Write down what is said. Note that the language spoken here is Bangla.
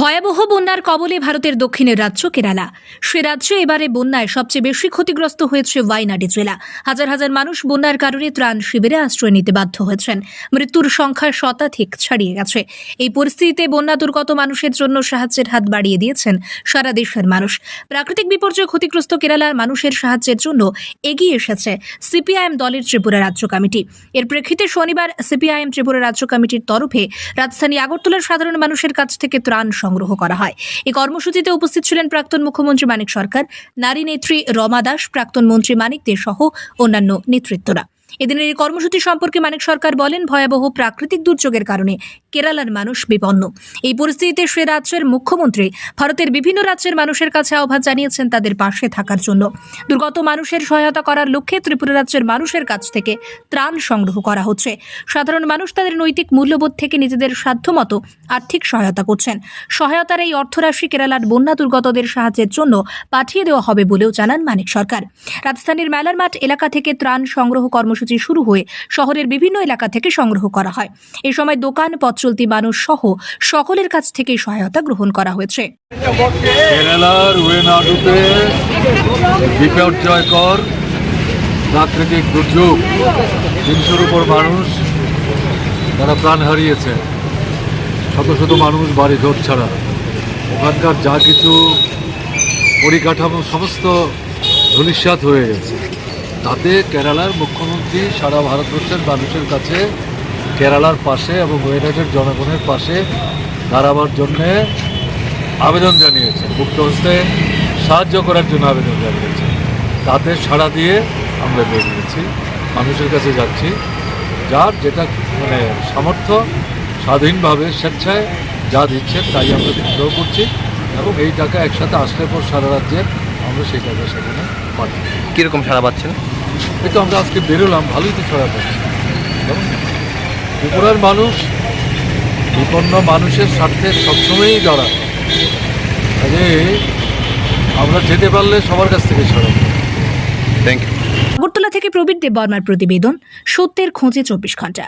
ভয়াবহ বন্যার কবলে ভারতের দক্ষিণের রাজ্য কেরালা। সে রাজ্যে এবারে বন্যায় সবচেয়ে বেশি ক্ষতিগ্রস্ত হয়েছে ওয়াইনাডি জেলা। হাজার হাজার মানুষ বন্যার কারণে ত্রাণ শিবিরে আশ্রয় নিতে বাধ্য হয়েছেন। মৃত্যুর সংখ্যা শতাধিক ছাড়িয়ে গেছে। এই পরিস্থিতিতে বন্যা দুর্গত মানুষের জন্য সাহায্যের হাত বাড়িয়ে দিয়েছেন সারা দেশের মানুষ। প্রাকৃতিক বিপর্যয় ক্ষতিগ্রস্ত কেরালার মানুষের সাহায্যের জন্য এগিয়ে এসেছে সিপিআইএম দলের ত্রিপুরা রাজ্য কমিটি। এর প্রেক্ষিতে শনিবার সিপিআইএম ত্রিপুরা রাজ্য কমিটির তরফে রাজধানী আগরতলার সাধারণ মানুষের কাছ থেকে ত্রাণ সংগ্রহ করা হয়। এই কর্মসূচিতে উপস্থিত ছিলেন প্রাক্তন মুখ্যমন্ত্রী মানিক সরকার, নারী নেত্রী রমা দাস, প্রাক্তন মন্ত্রী মানিক দে সহ অন্যান্য নেতৃত্বরা। এদিনের এই কর্মসূচি সম্পর্কে মানিক সরকার বলেন, ভয়াবহ প্রাকৃতিক দুর্যোগের কারণে কেরালার মানুষ বিপন্ন। এই পরিস্থিতিতে সে রাজ্যের মুখ্যমন্ত্রী, ভারতের বিভিন্ন রাজ্যের মানুষের কাছে আহ্বান জানিয়েছেন তাদের পাশে থাকার জন্য। দুর্গত মানুষের সহায়তা করার লক্ষ্যে ত্রিপুরা রাজ্যের মানুষের কাছ থেকে ত্রাণ সংগ্রহ করা হচ্ছে। সাধারণ মানুষ তাদের নৈতিক মূল্যবোধ থেকে নিজেদের সাধ্যমতো আর্থিক সহায়তা করছেন। সহায়তার এই অর্থরাশি কেরালার বন্যা দুর্গতদের সাহায্যের জন্য পাঠিয়ে দেওয়া হবে বলেও জানান মানিক সরকার। রাজধানীর মেলার মাঠ এলাকা থেকে ত্রাণ সংগ্রহ কর্মসূচি শুরু হয়ে শহরের বিভিন্ন এলাকা থেকে সংগ্রহ করা হয়। এই সময় দোকান, পথ চলতি মানুষ সহ সকলের কাছ থেকে সহায়তা গ্রহণ করা হয়েছে। প্রাকৃতিক দুর্যোগ তিনশোর উপর মানুষ, তারা প্রাণ হারিয়েছে। শত শত মানুষ বাড়ি ঘর ছাড়া। ওখানকার যা কিছু পরিকাঠামো সমস্ত ধূলিসাৎ হয়ে গেছে। তাতে কেরালার মুখ্যমন্ত্রী সারা ভারতবর্ষের মানুষের কাছে কেরালার পাশে এবং ওয়েনাডের জনগণের পাশে দাঁড়াবার জন্যে আবেদন জানিয়েছে। মুক্ত হস্তে সাহায্য করার জন্য আবেদন জানিয়েছে। তাতে সাড়া দিয়ে আমরা বেরিয়েছি। মানুষের কাছে যাচ্ছি। যার যেটা মানে সামর্থ্য স্বাধীনভাবে স্বেচ্ছায় যা দিচ্ছে তাই আমরা সংগ্রহ করছি এবং এই টাকা একসাথে আসলে পর সারা রাজ্যে আমরা সেই টাকা সেখানে পাঠাই। কীরকম সারা পাচ্ছেন? এই তো আমরা আজকে বেরোলাম ভালোই তো ছড়া পাচ্ছি। ত্রিপুরার মানুষ বিপন্ন মানুষের স্বার্থে সবসময়ই দাঁড়ায় কাজে আমরা যেতে পারলে সবার কাছ থেকে ছড়া থ্যাংক ইউ আগরতলা থেকে প্রবীর দেব বর্মার প্রতিবেদন সত্যের খোঁজে চব্বিশ ঘণ্টা।